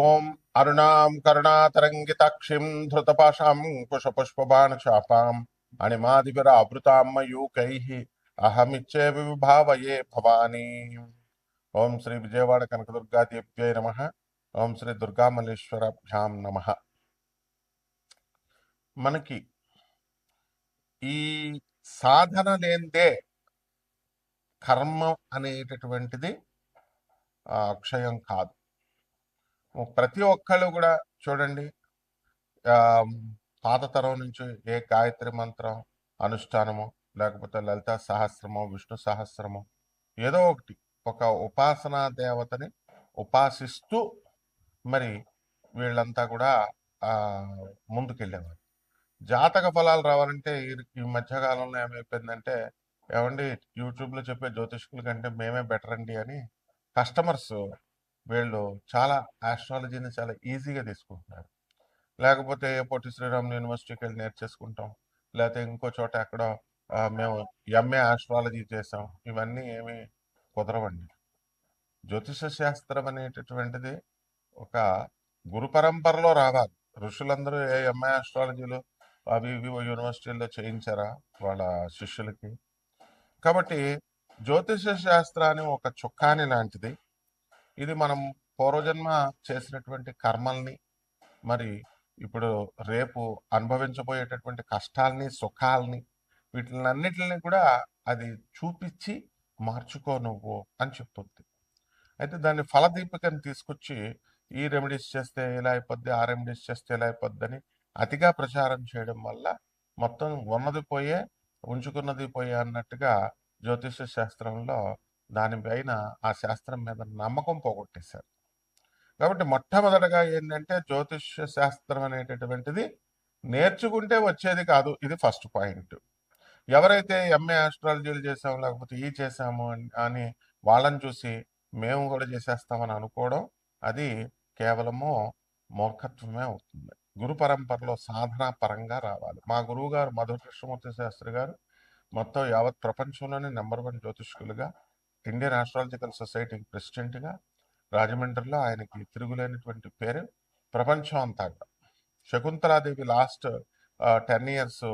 ఓం అరుణాం కరుణాతరంగితాక్షిం ధృతపాశాం కుశపుష్పబాణచాపాం అణిమాదివిరావృతాం మయూకైః అహమిచ్చే విభావయే భవానీ. ఓం శ్రీ విజయవాడ కనకదుర్గాదేవ్యై నమ. ఓం శ్రీ దుర్గామల్లేశ్వరభ్యాం నమ. మనకి ఈ సాధన లేందే కర్మ అనేటటువంటిది అక్షయం కాదు. ప్రతి ఒక్కళ్ళు కూడా చూడండి పాత తరం నుంచి ఏ గాయత్రి మంత్రం అనుష్ఠానము లేకపోతే లలిత సహస్రము విష్ణు సహస్రము ఏదో ఒకటి ఒక ఉపాసనా దేవతని ఉపాసిస్తూ మరి వీళ్ళంతా కూడా ముందుకెళ్ళేవారు. జాతక ఫలాలు రావాలంటే ఈ- మధ్యకాలంలో ఏమైపోయిందంటే ఏమండి యూట్యూబ్లో చెప్పే జ్యోతిష్కుల కంటే మేమే బెటర్ అండి అని కస్టమర్స్ వీళ్ళు చాలా ఆస్ట్రాలజీని చాలా ఈజీగా తీసుకుంటున్నారు. లేకపోతే పొట్టి శ్రీరామ్ యూనివర్సిటీకి వెళ్ళి నేర్చేసుకుంటాం. లేకపోతే ఇంకో చోట ఎక్కడో మేము ఎంఏ ఆస్ట్రాలజీ చేసాం. ఇవన్నీ ఏమి కుదరవండి. జ్యోతిష శాస్త్రం అనేటటువంటిది ఒక గురు పరంపరలో రావాలి. ఋషులందరూ ఏ ఎంఏ ఆస్ట్రాలజీలు అవి ఇవి యూనివర్సిటీల్లో చేయించారా వాళ్ళ శిష్యులకి? కాబట్టి జ్యోతిష శాస్త్రాన్ని ఒక చుక్కాని లాంటిది. ఇది మనం పూర్వజన్మ చేసినటువంటి కర్మల్ని మరి ఇప్పుడు రేపు అనుభవించబోయేటటువంటి కష్టాల్ని సుఖాల్ని వీటిలన్నిటిని కూడా అది చూపించి మార్చుకో నువ్వు అని చెప్తుంది. అయితే దాన్ని ఫలదీపికని తీసుకొచ్చి ఈ రెమెడీస్ చేస్తే ఇలా అయిపోద్ది ఆ రెమెడీస్ చేస్తే ఇలా అయిపోద్ది అని అతిగా ప్రచారం చేయడం వల్ల మొత్తం ఉన్నది పోయే ఉంచుకున్నది పోయే అన్నట్టుగా జ్యోతిష శాస్త్రంలో దానిపైన ఆ శాస్త్రం మీద నమ్మకం పోగొట్టేశారు. కాబట్టి మొట్టమొదటగా ఏంటంటే జ్యోతిష్య శాస్త్రం అనేటటువంటిది నేర్చుకుంటే వచ్చేది కాదు. ఇది ఫస్ట్ పాయింట్. ఎవరైతే ఎంఏ ఆస్ట్రాలజీలు చేసాము లేకపోతే ఈ చేసాము అని- అని వాళ్ళని చూసి మేము కూడా చేసేస్తామని అనుకోవడం అది కేవలము మూర్ఖత్వమే అవుతుంది. గురు పరంపరలో సాధనా పరంగా రావాలి. మా గురువు గారు మధుర కృష్ణమూర్తి శాస్త్రి గారు మొత్తం యావత్ ప్రపంచంలోనే నెంబర్ వన్ జ్యోతిష్కులుగా ఇండియన్ ఆస్ట్రాలజికల్ సొసైటీకి ప్రెసిడెంట్గా రాజమండ్రిలో ఆయనకి తిరుగులేనటువంటి పేరు ప్రపంచం అంతా Shakuntala Devi last ten years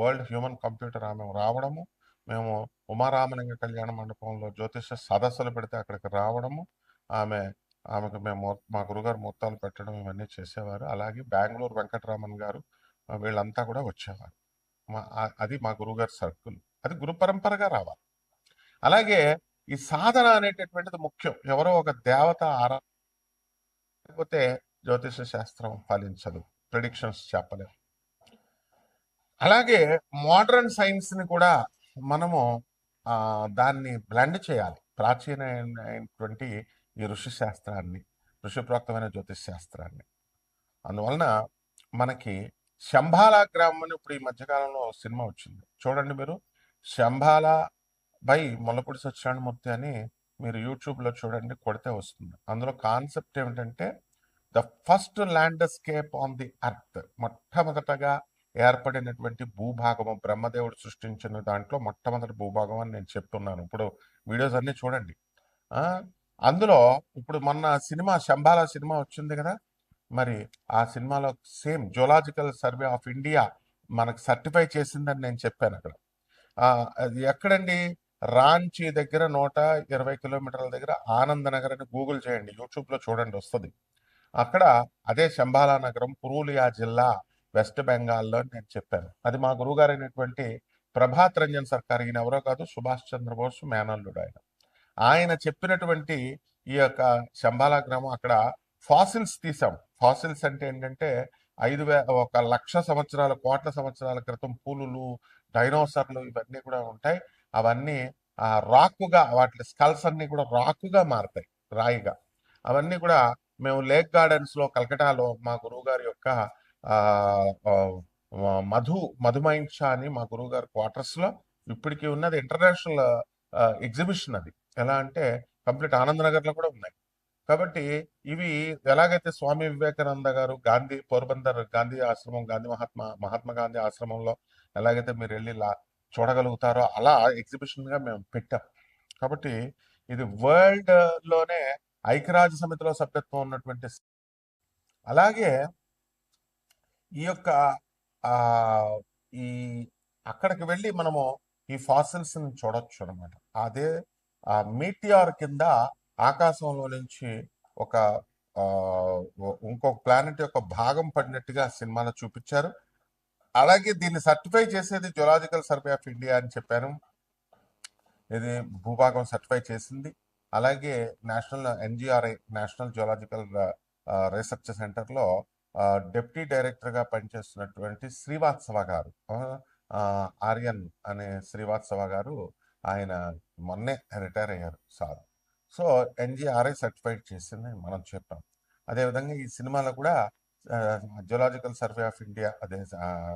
world human computer ఆమె రావడము మేము ఉమారామలింగ కళ్యాణ మండపంలో జ్యోతిష సదస్సులు పెడితే అక్కడికి రావడము ఆమె ఆమెకు మేము మా గురుగారు ముహూర్తాలు పెట్టడం ఇవన్నీ చేసేవారు. అలాగే బెంగళూరు వెంకటరామన్ గారు వీళ్ళంతా కూడా వచ్చేవారు. మా అది మా గురుగారి సర్కిల్. అది గురు పరంపరగా రావాలి. అలాగే ఈ సాధన అనేటటువంటిది ముఖ్యం. ఎవరో ఒక దేవత ఆరా లేకపోతే జ్యోతిష శాస్త్రం ఫలించదు ప్రిడిక్షన్స్ చెప్పలేము అలాగే మోడర్న్ సైన్స్ని కూడా మనము దాన్ని బ్లెండ్ చేయాలి. ప్రాచీనమైనటువంటి ఈ ఋషి శాస్త్రాన్ని ఋషిప్రోక్తమైన జ్యోతిష్ శాస్త్రాన్ని. అందువలన మనకి శంభాల గ్రామం అని ఇప్పుడు ఈ మధ్యకాలంలో సినిమా వచ్చింది. చూడండి మీరు. శంభాల బై ముల్లపూడి సత్యనారాయణమూర్తి అని మీరు యూట్యూబ్లో చూడండి కొడితే వస్తుంది. అందులో కాన్సెప్ట్ ఏమిటంటే the first landscape on the earth మొట్టమొదటగా ఏర్పడినటువంటి భూభాగము బ్రహ్మదేవుడు సృష్టించిన దాంట్లో మొట్టమొదటి భూభాగం అని నేను చెప్తున్నాను. ఇప్పుడు వీడియోస్ అన్నీ చూడండి. అందులో ఇప్పుడు మొన్న సినిమా శంబాల సినిమా వచ్చింది కదా? మరి ఆ సినిమాలో same zoological survey of India మనకు సర్టిఫై చేసిందని నేను చెప్పాను అక్కడ. అది ఎక్కడండి? రాంచీ దగ్గర నూట ఇరవై కిలోమీటర్ల దగ్గర ఆనంద నగర్ అని గూగుల్ చేయండి యూట్యూబ్లో చూడండి వస్తుంది. అక్కడ అదే శంబాలా నగరం పురూలియా జిల్లా వెస్ట్ బెంగాల్లో అని నేను చెప్పాను. అది మా గురువుగారు అయినటువంటి ప్రభాత్ రంజన్ సర్కార్ ఈయన ఎవరో కాదు సుభాష్ చంద్రబోస్ మేనల్లుడు ఆయన. ఆయన చెప్పినటువంటి ఈ యొక్క శంబాలా గ్రామం అక్కడ ఫాసిల్స్ తీసాం. ఫాసిల్స్ అంటే ఏంటంటే ఐదు వే ఒక లక్ష సంవత్సరాల కోట్ల సంవత్సరాల క్రితం పూలులు డైనోసర్లు ఇవన్నీ కూడా ఉంటాయి. అవన్నీ ఆ రాకుగా వాటి స్కల్స్ అన్ని కూడా రాకుగా మారతాయి రాయిగా. అవన్నీ కూడా మేము లేక్ గార్డెన్స్లో కలకటాలో మా గురువు గారి యొక్క ఆ మధు మధుమైంష అని మా గురువు గారి క్వార్టర్స్లో ఇప్పటికీ ఉన్నది ఇంటర్నేషనల్ ఎగ్జిబిషన్ అది. ఎలా అంటే కంప్లీట్ ఆనందనగర్లో కూడా ఉన్నాయి. కాబట్టి ఇవి ఎలాగైతే స్వామి వివేకానంద గారు గాంధీ పోర్బందర్ గాంధీ ఆశ్రమం గాంధీ మహాత్మా మహాత్మా గాంధీ ఆశ్రమంలో ఎలాగైతే మీరు వెళ్ళి లా- చూడగలుగుతారో అలా ఎగ్జిబిషన్గా మేము పెట్టాం. కాబట్టి ఇది వరల్డ్లోనే ఐక్యరాజ్య సమితిలో సభ్యత్వం ఉన్నటువంటి అలాగే ఈ యొక్క ఈ అక్కడికి వెళ్ళి మనము ఈ ఫాసిల్స్ని చూడొచ్చు అనమాట అదే మీటియార్ మీటిఆర్ కింద ఆకాశంలో నుంచి ఒక ఇంకొక ప్లానెట్ యొక్క భాగం పడినట్టుగా సినిమాలో చూపించారు. అలాగే దీన్ని సర్టిఫై చేసేది జులాజికల్ సర్వే ఆఫ్ ఇండియా అని చెప్పాను ఇది భూభాగం సర్టిఫై చేసింది. అలాగే national NGRI national zoological research సెంటర్లో డెప్యూటీ డైరెక్టర్గా పనిచేస్తున్నటువంటి శ్రీవాత్సవ గారు ఆర్యన్ అనే శ్రీవాత్సవ గారు ఆయన మొన్నే రిటైర్ అయ్యారు సార్. సో ఎన్జిఆర్ఐ సర్టిఫైడ్ చేసింది మనం చెప్పాం. అదేవిధంగా ఈ సినిమాలో కూడా జియోలాజికల్ సర్వే ఆఫ్ ఇండియా అదే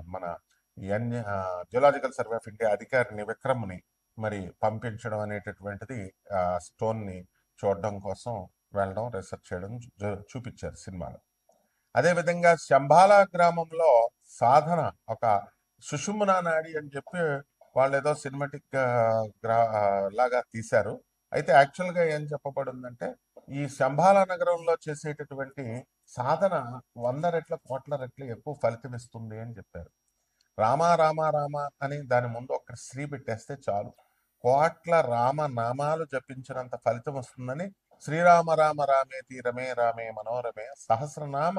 మన N geological survey of India అధికారిని విక్రమ్ని మరి పంపించడం అనేటటువంటిది ఆ స్టోన్ని చూడడం కోసం వెళ్ళడం రీసెర్చ్ చేయడం చూ- చూపించారు సినిమాలో. అదే విధంగా గ్రామంలో సాధన ఒక సుషుమ్నా నాడి అని చెప్పి వాళ్ళు ఏదో సినిమాటిక్ లాగా తీశారు. అయితే యాక్చువల్గా ఏం చెప్పబడిందంటే ఈ శంభాల నగరంలో చేసేటటువంటి సాధన వంద రెట్ల కోట్ల రెట్లు ఎక్కువ ఫలితం ఇస్తుంది అని చెప్పారు. రామ రామ రామ అని దాని ముందు ఒక శ్రీ పెట్టేస్తే చాలు. కోట్ల రామ నామాలు జపించినంత ఫలితం వస్తుందని శ్రీరామ రామ రామే తీరమే రామే మనోరమే సహస్రనామ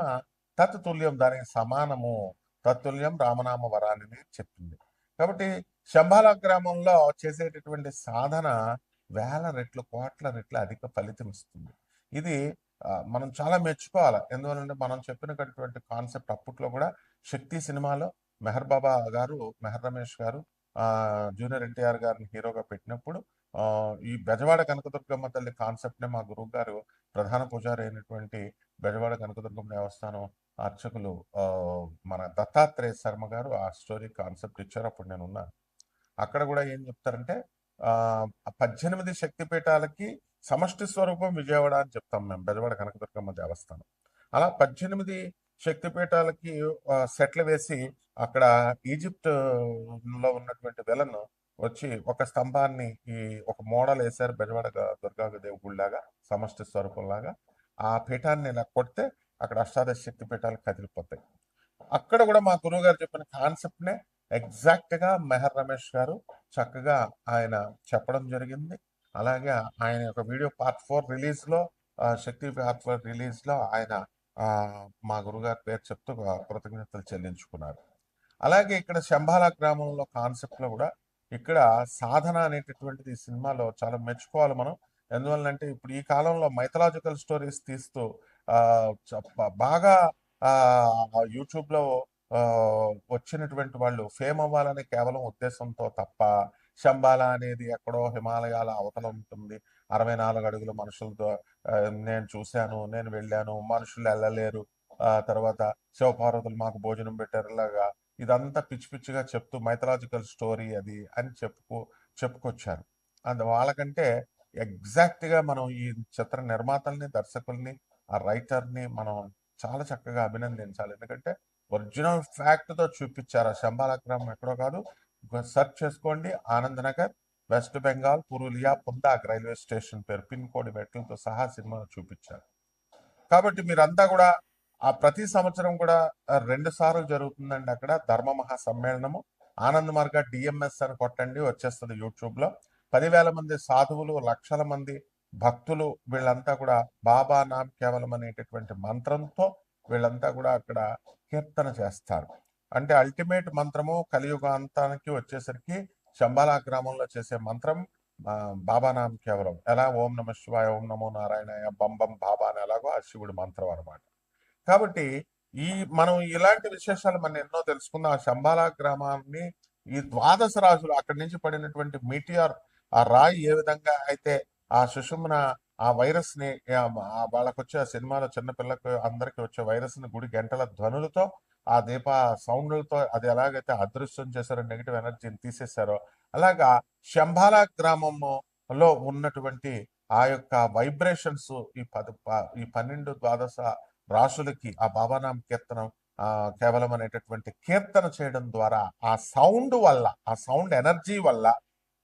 తత్తుల్యం దానికి సమానము. తత్తుల్యం రామనామ వరాన్ని చెప్పింది. కాబట్టి శంభాల గ్రామంలో చేసేటటువంటి సాధన వేల రెట్లు కోట్ల రెట్లు అధిక ఫలితం ఇస్తుంది. ఇది మనం చాలా మెచ్చుకోవాలి? ఎందువలంటే మనం చెప్పినటువంటి కాన్సెప్ట్ అప్పట్లో కూడా శక్తి సినిమాలో మెహర్ బాబా గారు మెహర్ రమేష్ గారు జూనియర్ ఎన్టీఆర్ గారిని హీరోగా పెట్టినప్పుడు ఈ బెజవాడ కనకదుర్గమ్మ తల్లి కాన్సెప్ట్నే మా గురువు గారు ప్రధాన పూజారి అయినటువంటి బెజవాడ కనకదుర్గమ్మ దేవస్థానం అర్చకులు మన దత్తాత్రేయ శర్మ గారు ఆ స్టోరీ కాన్సెప్ట్ ఇచ్చారు. అప్పుడు నేను ఉన్నాను అక్కడ కూడా ఏం చెప్తారంటే పద్దెనిమిది శక్తి పీఠాలకి సమష్టి స్వరూపం విజయవాడ అని చెప్తాం మేము బెజవాడ కనకదుర్గమ్మ దేవస్థానం. అలా పద్దెనిమిది శక్తిపీఠాలకి సెట్లు వేసి అక్కడ ఈజిప్ట్లో ఉన్నటువంటి వెలను వచ్చి ఒక స్తంభాన్ని ఈ ఒక మోడల్ వేశారు బెజవాడ దుర్గా దేవి సమష్టి స్వరూపంలాగా ఆ పీఠాన్ని ఇలా కొడితే అక్కడ అష్టాదశ శక్తి పీఠాలు కదిలిపోతాయి. అక్కడ కూడా మా గురువు గారు చెప్పిన కాన్సెప్ట్నే ఎగ్జాక్ట్గా మెహర్ రమేష్ గారు చక్కగా ఆయన చెప్పడం జరిగింది. అలాగే ఆయన యొక్క వీడియో పార్ట్ ఫోర్ రిలీజ్లో శక్తి పార్ట్ ఫోర్ రిలీజ్లో ఆయన మా గురుగారి పేరు చెప్తూ కృతజ్ఞతలు చెల్లించుకున్నారు. అలాగే ఇక్కడ శంభాల గ్రామంలో కాన్సెప్ట్లో కూడా ఇక్కడ సాధన అనేటటువంటిది ఈ సినిమాలో చాలా మెచ్చుకోవాలి మనం. ఎందువల్లంటే ఇప్పుడు ఈ కాలంలో మైథలాజికల్ స్టోరీస్ తీస్తూ బాగా యూట్యూబ్లో వచ్చినటువంటి వాళ్ళు ఫేమ్ అవ్వాలనే కేవలం ఉద్దేశంతో తప్ప శంబాల అనేది ఎక్కడో హిమాలయాల అవతల ఉంటుంది. అరవై నాలుగు అడుగుల మనుషులతో నేను చూశాను నేను వెళ్ళాను మనుషులు వెళ్ళలేరు. ఆ తర్వాత శివపార్వతులు మాకు భోజనం పెట్టారులాగా ఇదంతా పిచ్చి పిచ్చిగా చెప్తూ మైథలాజికల్ స్టోరీ అది అని చెప్పుకో చెప్పుకొచ్చారు. అందు వాళ్ళకంటే ఎగ్జాక్ట్గా మనం ఈ చిత్ర నిర్మాతల్ని దర్శకుల్ని ఆ రైటర్ని మనం చాలా చక్కగా అభినందించాలి. ఎందుకంటే ఒరిజినల్ ఫ్యాక్ట్తో చూపించారు. ఆ శంబాల గ్రామం ఎక్కడో కాదు. సెర్చ్ చేసుకోండి. Anand Nagar west Bengal Purulia Pundag railway station పేరు. పిన్ కోడ్ మెట్లతో సహా సినిమాను చూపించారు. కాబట్టి మీరంతా కూడా ఆ ప్రతి సంవత్సరం కూడా రెండు సార్లు జరుగుతుందండి అక్కడ ధర్మ మహా సమ్మేళనము ఆనంద్ మార్గ డిఎంఎస్ అని కొట్టండి వచ్చేస్తుంది యూట్యూబ్లో పదివేల మంది సాధువులు లక్షల మంది భక్తులు వీళ్ళంతా కూడా బాబా నామ్ కేవలం అనేటటువంటి మంత్రంతో వీళ్ళంతా కూడా అక్కడ కీర్తన చేస్తారు. అంటే అల్టిమేట్ మంత్రము కలియుగాంతానికి వచ్చేసరికి శంబాలా గ్రామంలో చేసే మంత్రం బాబా నామ కేవలం. ఎలా? ఓం నమ శివాయ ఓం నమో నారాయణాయ బం బం బాబా అని ఎలాగో ఆ శివుడి మంత్రం అనమాట కాబట్టి ఈ మనం ఇలాంటి విశేషాలు మనం ఎన్నో తెలుసుకుందాం. ఆ శంబాలా గ్రామాన్ని ఈ ద్వాదశ రాజులు అక్కడి నుంచి పడినటువంటి మీటియర్ ఆ రాయి ఏ విధంగా అయితే ఆ సుషుమ్న ఆ వైరస్ని ఆ, వాళ్ళకి వచ్చే ఆ సినిమాలో చిన్నపిల్లకి అందరికి వచ్చే వైరస్ని గుడి గంటల ధ్వనులతో ఆ దీప సౌండ్లతో అది ఎలాగైతే అదృశ్యం చేశారో నెగిటివ్ ఎనర్జీని తీసేశారో అలాగా శంబాలా గ్రామంలో ఉన్నటువంటి ఆ యొక్క వైబ్రేషన్స్ ఈ పది ప- ఈ పన్నెండు ద్వాదశ రాసులకి ఆ బాబానాం కీర్తనం కేవలం అనేటటువంటి కీర్తన చేయడం ద్వారా ఆ సౌండ్ వల్ల ఆ సౌండ్ ఎనర్జీ వల్ల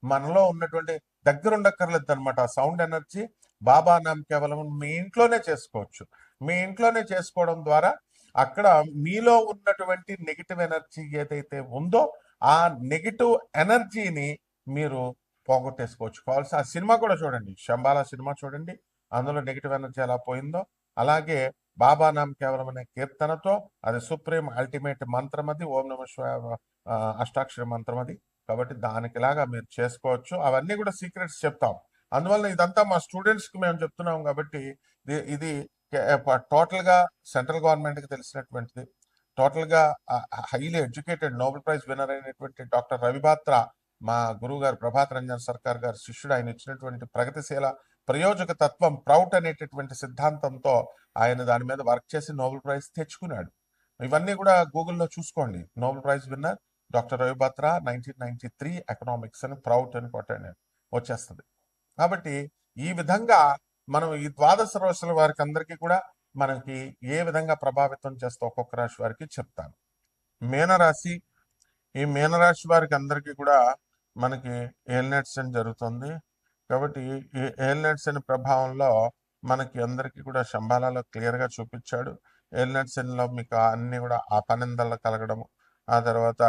మనలో ఉన్నటువంటి దగ్గర ఉండక్కర్లేదు అనమాట ఆ సౌండ్ ఎనర్జీ బాబా నామ్ కేవలం మీ ఇంట్లోనే చేసుకోవచ్చు. మీ ఇంట్లోనే చేసుకోవడం ద్వారా అక్కడ మీలో ఉన్నటువంటి నెగిటివ్ ఎనర్జీ ఏదైతే ఉందో ఆ నెగిటివ్ ఎనర్జీని మీరు పోగొట్టేసుకోవచ్చు. కావాల్సి ఆ సినిమా కూడా చూడండి. శంబాలా సినిమా చూడండి. అందులో నెగిటివ్ ఎనర్జీ ఎలా పోయిందో. అలాగే బాబా నామ్ కేవలం అనే కీర్తనతో అది సుప్రీం అల్టిమేట్ మంత్రం అది. ఓం నమ అష్టాక్షర మంత్రం అది. కాబట్టి దానికిలాగా మీరు చేసుకోవచ్చు. అవన్నీ కూడా సీక్రెట్స్ చెప్తాం. అందువల్ల ఇదంతా మా స్టూడెంట్స్కి మేము చెప్తున్నాం కాబట్టి ఇది- ఇది టోటల్గా సెంట్రల్ గవర్నమెంట్కి తెలిసినటువంటిది. టోటల్గా highly educated Nobel prize winner అయినటువంటి డాక్టర్ రవిబాత్ర మా గురువు గారు ప్రభాత్ రంజన్ సర్కార్ గారు శిష్యుడు. ఆయన ఇచ్చినటువంటి ప్రగతిశీల ప్రయోజక తత్వం ప్రౌట్ అనేటటువంటి సిద్ధాంతంతో ఆయన దాని మీద వర్క్ చేసి నోబెల్ ప్రైజ్ తెచ్చుకున్నాడు. ఇవన్నీ కూడా గూగుల్లో చూసుకోండి. Nobel prize winner doctor Ravi Batra nineteen ninety three economics అని ప్రౌట్ అని కొట్టాడు. వచ్చేస్తుంది. కాబట్టి ఈ విధంగా మనం ఈ ద్వాదశ రోజుల వారికి అందరికీ కూడా మనకి ఏ విధంగా ప్రభావితం చేస్తే ఒక్కొక్క రాశి వారికి చెప్తాను. మీనరాశి ఈ మీనరాశి వారికి అందరికీ కూడా మనకి ఏల్నెట్స్ అని జరుగుతుంది. కాబట్టి ఈ ఏల్నెట్స్ ప్రభావంలో మనకి అందరికీ కూడా శంబాలలో క్లియర్గా చూపించాడు. ఏల్నెట్సన్లో మీకు అన్ని కూడా ఆ పనిందల్లో కలగడము ఆ తర్వాత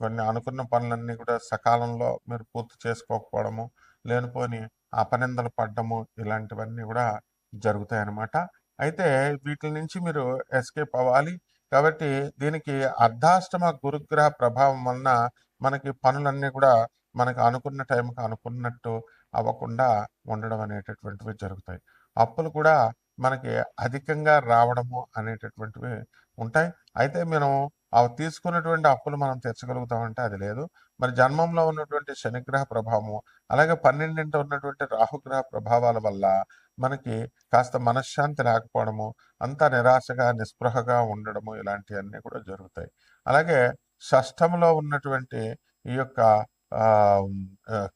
కొన్ని అనుకున్న పనులన్నీ కూడా సకాలంలో మీరు పూర్తి చేసుకోకపోవడము లేనిపోని అపనిందలు పడ్డము ఇలాంటివన్నీ కూడా జరుగుతాయి అన్నమాట అయితే వీటి నుంచి మీరు ఎస్కేప్ అవ్వాలి కాబట్టి దీనికి అర్ధాష్టమ గురుగ్రహ ప్రభావం వలన మనకి పనులన్నీ కూడా మనకు అనుకున్న టైంకి అనుకున్నట్టు అవ్వకుండా ఉండడం అనేటటువంటివి జరుగుతాయి. అప్పులు కూడా మనకి అధికంగా రావడము అనేటటువంటివి ఉంటాయి. అయితే మనం అవి తీసుకున్నటువంటి అప్పులు మనం తీర్చగలుగుతామంటే అది లేదు. మరి జన్మంలో ఉన్నటువంటి శనిగ్రహ ప్రభావము అలాగే పన్నెండింట ఉన్నటువంటి రాహుగ్రహ ప్రభావాల వల్ల మనకి కాస్త మనశ్శాంతి లేకపోవడము అంతా నిరాశగా నిస్పృహగా ఉండడము ఇలాంటివన్నీ కూడా జరుగుతాయి. అలాగే షష్టంలో ఉన్నటువంటి ఈ యొక్క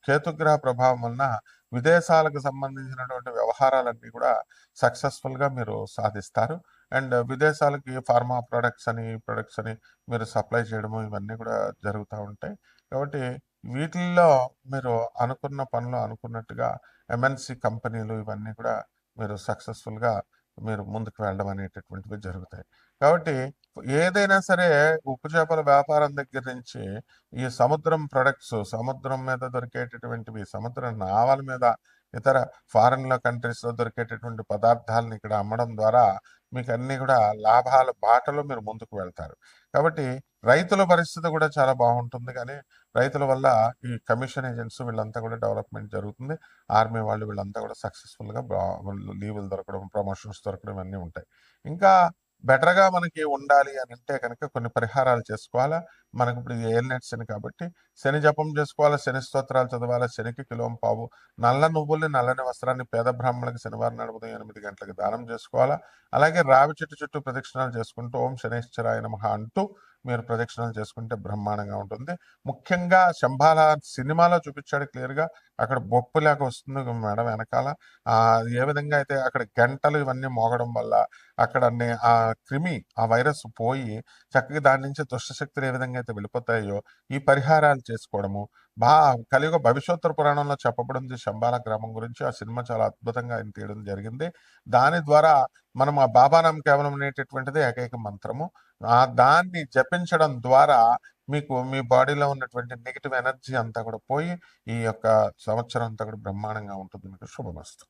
కేతుగ్రహ ప్రభావం వలన విదేశాలకు సంబంధించినటువంటి వ్యవహారాలన్నీ కూడా సక్సెస్ఫుల్గా మీరు సాధిస్తారు. అండ్ విదేశాలకి ఫార్మా ప్రొడక్ట్స్ అని ప్రొడక్ట్స్ అని మీరు సప్లై చేయడము ఇవన్నీ కూడా జరుగుతూ ఉంటాయి. కాబట్టి వీటిల్లో మీరు అనుకున్న పనులు అనుకున్నట్టుగా ఎంఎన్సి కంపెనీలు ఇవన్నీ కూడా మీరు సక్సెస్ఫుల్గా మీరు ముందుకు వెళ్ళడం అనేటటువంటివి జరుగుతాయి. కాబట్టి ఏదైనా సరే ఉప్పు చేపల వ్యాపారం దగ్గర నుంచి ఈ సముద్రం ప్రొడక్ట్స్ సముద్రం మీద దొరికేటటువంటివి సముద్ర నావల మీద ఇతర ఫారెన్లో కంట్రీస్లో దొరికేటటువంటి పదార్థాలను ఇక్కడ అమ్మడం ద్వారా మీకు అన్ని కూడా లాభాల బాటలో మీరు ముందుకు వెళ్తారు. కాబట్టి రైతుల పరిస్థితి కూడా చాలా బాగుంటుంది. కానీ రైతుల వల్ల ఈ కమిషన్ ఏజెంట్స్ వీళ్ళంతా కూడా డెవలప్మెంట్ జరుగుతుంది. ఆర్మీ వాళ్ళు వీళ్ళంతా కూడా సక్సెస్ఫుల్గా లీవులు దొరకడం ప్రమోషన్స్ దొరకడం ఇవన్నీ ఉంటాయి. ఇంకా బెటర్గా మనకి ఉండాలి అని అంటే కనుక కొన్ని పరిహారాలు చేసుకోవాలా? మనకి ఇప్పుడు ఏల్నెట్స్ అని కాబట్టి శని జపం చేసుకోవాలా? శని స్తోత్రాలు చదవాలా? శనికి కిలోం పావు. నల్ల నువ్వుల్ని నల్లని వస్త్రాన్ని పేద బ్రాహ్మణులకు శనివారం నాడు ఎనిమిది గంటలకు దానం చేసుకోవాలా? అలాగే రావి చెట్టు చుట్టూ ప్రదక్షిణాలు చేసుకుంటూ ఓం శనేశ్వరాయ నమ అంటూ మీరు ప్రదక్షిణలు చేసుకుంటే బ్రహ్మాండంగా ఉంటుంది. ముఖ్యంగా శంభాల సినిమాలో చూపించాడు క్లియర్గా. అక్కడ బొప్పు లేక వస్తుంది మేడం వెనకాల. ఆ ఏ విధంగా అయితే అక్కడ గంటలు ఇవన్నీ మోగడం వల్ల అక్కడ ఆ క్రిమి ఆ వైరస్ పోయి చక్కగా దాని నుంచి దుష్టశక్తులు ఏ విధంగా అయితే వెళ్ళిపోతాయో ఈ పరిహారాలు చేసుకోవడము బా కలియుగ భవిష్యోత్తర పురాణంలో చెప్పబడింది శంబాల గ్రామం గురించి. ఆ సినిమా చాలా అద్భుతంగా ఆయన తీయడం జరిగింది. దాని ద్వారా మనం ఆ బాబానాం కేవలం అనేటటువంటిది ఏకైక మంత్రము. ఆ దాన్ని జపించడం ద్వారా మీకు మీ బాడీలో ఉన్నటువంటి నెగిటివ్ ఎనర్జీ అంతా కూడా పోయి ఈ యొక్క సంవత్సరం అంతా కూడా బ్రహ్మాండంగా ఉంటుంది. మీకు శుభమస్తు.